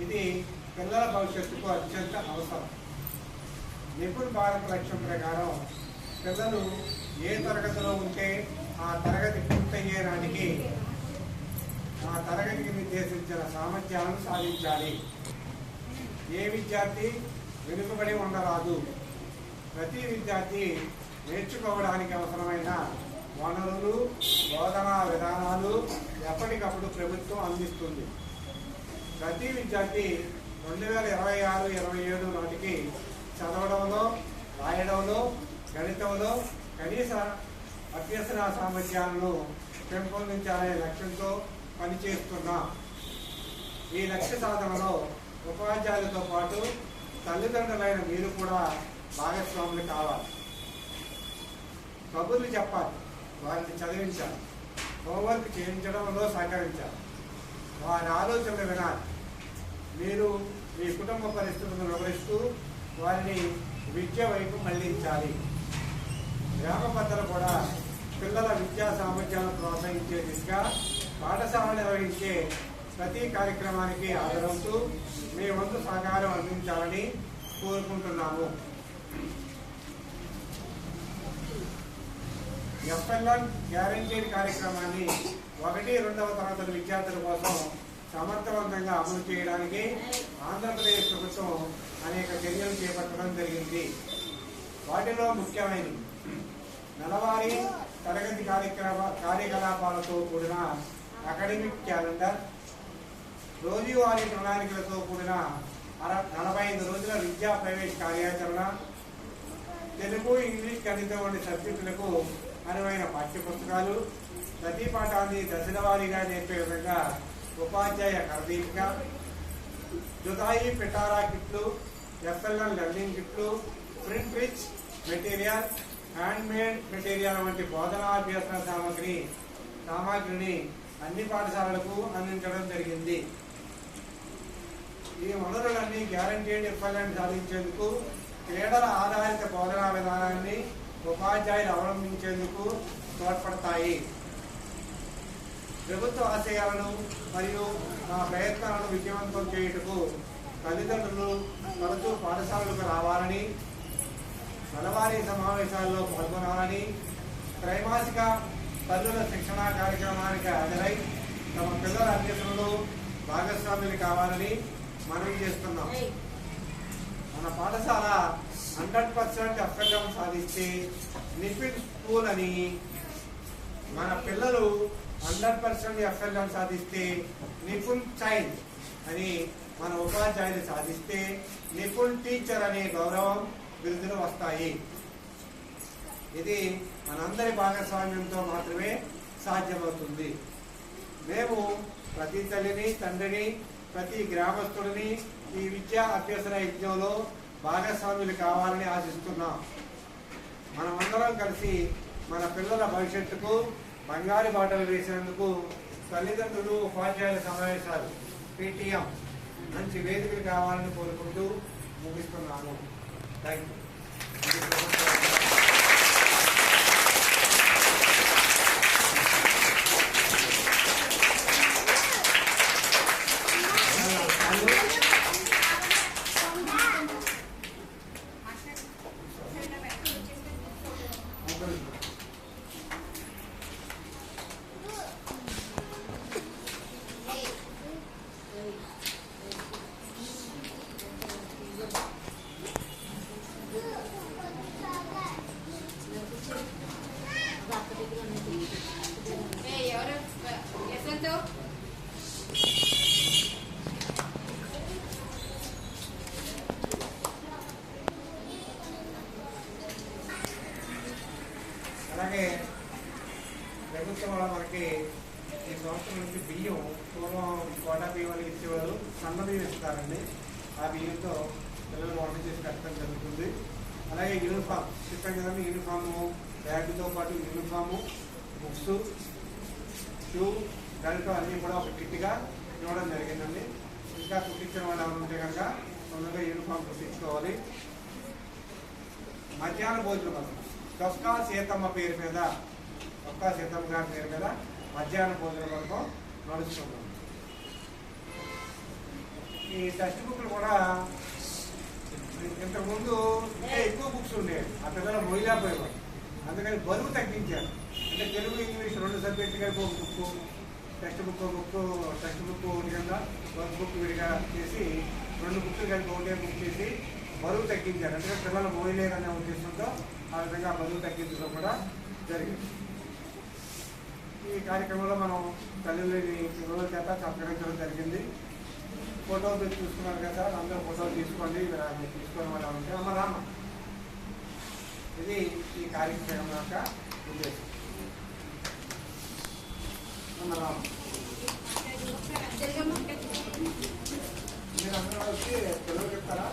ఇది పిల్లల భవిష్యత్తుకు అత్యంత అవసరం. నిపుణ్ భారత్ లక్ష్యం ప్రకారం పిల్లలు ఏ తరగతిలో ఉంటే ఆ తరగతి పూర్తయ్యే నాటికి ఆ తరగతికి నిర్దేశించిన సామర్థ్యాలను సాధించాలి. ఏ విద్యార్థి వెనుకబడి ఉండరాదు. ప్రతి విద్యార్థి నేర్చుకోవడానికి అవసరమైన వనరులు బోధనా విధానాలు ఎప్పటికప్పుడు ప్రభుత్వం అందిస్తుంది. ప్రతి విద్యార్థి రెండు వేల ఇరవై ఆరు ఇరవై ఏడు నాటికి చదవడంలో రాయడంలో గణితంలో కనీస అభ్యసన సామర్థ్యాలను పెంపొందించాలనే లక్ష్యంతో పనిచేస్తున్నాం ఈ లక్ష్య సాధనలో ఉపాధ్యాయులతో పాటు తల్లిదండ్రులైన మీరు కూడా భాగస్వాములు కావాలి. కబుర్లు చెప్పాలి వారిని చదివించాలి హోంవర్క్ చేయించడంలో సహకరించాలి వారి ఆలోచనలు వినాలి మీరు మీ కుటుంబ పరిస్థితులను వివరిస్తూ వారిని విద్య వైపు మళ్ళించాలి. గ్రామ పెద్దలు కూడా పిల్లల విద్యా సామర్థ్యాలను ప్రోత్సహించే దిశగా పాఠశాల నిర్వహించే ప్రతి కార్యక్రమానికి హాజరవుతూ మీ వంతు సహకారం అందించాలని కోరుకుంటున్నాము. ఎఫ్ఎల్ఎన్ గ్యారంటీ కార్యక్రమాన్ని ఒకటి రెండవ తరగతుల విద్యార్థుల కోసం సమర్థవంతంగా అమలు చేయడానికి ఆంధ్రప్రదేశ్ ప్రభుత్వం అనేక చర్యలు చేపట్టడం జరిగింది. వాటిలో ముఖ్యమైనవి. నెలవారీ తరగతి కార్యక్రమ కార్యకలాపాలతో కూడిన అకాడమిక్ క్యాలెండర్ రోజువారీ ప్రణాళికలతో కూడిన అర నలభై ఐదు రోజుల విద్యా ప్రవేశ కార్యాచరణ తెలుగు ఇంగ్లీష్ గణితం వంటి సబ్జెక్టులకు అనువైన పాఠ్యపుస్తకాలు ప్రతి పాఠాన్ని దశల వారీగా నేర్పే విధంగా ఉపాధ్యాయ కరదీపిక జుదాయి పిటారా కిట్లు ఎఫ్ఎల్ఎన్ లెర్నింగ్ కిట్లు print rich material handmade material వంటి బోధనాభ్యసన సామగ్రి సామాగ్రిని అన్ని పాఠశాలలకు అందించడం జరిగింది. ఈ వనరులన్నీ గ్యారంటీడ్ ఎఫ్ఎల్ఎన్ సాధించేందుకు క్రీడల ఆధారిత బోధనా విధానాన్ని ఉపాధ్యాయులు అవలంబించేందుకు తోడ్పడతాయి. ప్రభుత్వ ఆశయాలను మరియు నా ప్రయత్నాలను విజయవంతం చేయుటకు తల్లిదండ్రులు తరచూ పాఠశాలలకు రావాలని నెలవారీ సమావేశాల్లో పాల్గొనాలని త్రైమాసిక తల్లుల శిక్షణా కార్యక్రమానికి హాజరై తమ పిల్లల అభ్యర్థులు భాగస్వాములు కావాలని మనవి చేస్తున్నాం. మన పాఠశాల హండ్రెడ్ పర్సెంట్ ఎఫ్ఎల్ఎం సాధిస్తే నిఫిన్ స్కూల్ అని మన పిల్లలు హండ్రెడ్ పర్సెంట్ ఎఫ్ఎల్ఎం సాధిస్తే నిపుణ్ చైల్డ్ అని మన ఉపాధ్యాయులు సాధిస్తే నిపుణ్ టీచర్ అనే గౌరవం బిరుదులు వస్తాయి. ఇది మనందరి భాగస్వామ్యంతో మాత్రమే సాధ్యమవుతుంది. మేము ప్రతి తల్లిని తండ్రిని ప్రతి గ్రామస్తుడిని ఈ విద్యా అభ్యసన యజ్ఞంలో భాగస్వాములు కావాలని ఆశిస్తున్నాం. మనమందరం కలిసి మన పిల్లల భవిష్యత్తుకు బంగారు బాటలు వేసేందుకు తల్లిదండ్రులు ఉపాధ్యాయుల సమావేశాలు పేటీఎం మంచి వేదికలు కావాలని కోరుకుంటూ ముగిస్తున్నాను. థ్యాంక్ యూ అలాగే ప్రభుత్వం వల్ల మనకి ఈ సంవత్సరం నుంచి బియ్యం పూర్వం కోటా బియ్యం అని ఇచ్చేవారు సన్న బియ్యం ఇస్తారండి. ఆ బియ్యంతో పిల్లలు వంట చేసి కట్టడం జరుగుతుంది. అలాగే యూనిఫామ్ చెప్పాం కదండి యూనిఫాము బ్యాగ్తో పాటు యూనిఫాము బుక్స్ షూ దాంట్లో అన్నీ కూడా ఒక కిట్గా ఇవ్వడం జరిగిందండి. ఇంకా కుట్టించిన వాళ్ళు ఎవరు ఉంటే కనుక తొందరగా యూనిఫామ్ కుట్టించుకోవాలి. మధ్యాహ్న భోజనం కోసం దొక్కా సీతమ్మ పేరు మీద దొక్కా సీతమ్మ గారి పేరు మీద మధ్యాహ్న భోజనం వరకు నడుస్తున్నాం ఈ టెక్స్ట్ బుక్లు కూడా ఇంతకుముందు ఇంకా ఎక్కువ బుక్స్ ఉండేవి ఆ పిల్లలు మొయ్యలేకపోయేవారు. అందుకని బరువు తగ్గించారు. అంటే తెలుగు ఇంగ్లీష్ రెండు సబ్జెక్టు కలిపి ఒక book text book book text book ఒకటి వర్క్ బుక్ విడిగా చేసి రెండు బుక్లు కలిపి ఒకటే బుక్ చేసి బరువు తగ్గించారు. అంటే పిల్లలు మోయలేరనే ఉద్దేశంతో ఆ విధంగా బరువు తగ్గించడం కూడా జరిగింది. ఈ కార్యక్రమంలో మనం తల్లిని పిల్లల చేత సత్కరించడం జరిగింది. ఫోటోలు చూస్తున్నారు కదా అందరూ ఫోటోలు తీసుకోండి తీసుకొని వాళ్ళు ఉంటే అమ్మ రామ్మ. ఇది ఈ కార్యక్రమం యొక్క ఉద్దేశం. అమ్మ రామ్మ. మీరు అందరూ వచ్చి తెలుగు చెప్తారా?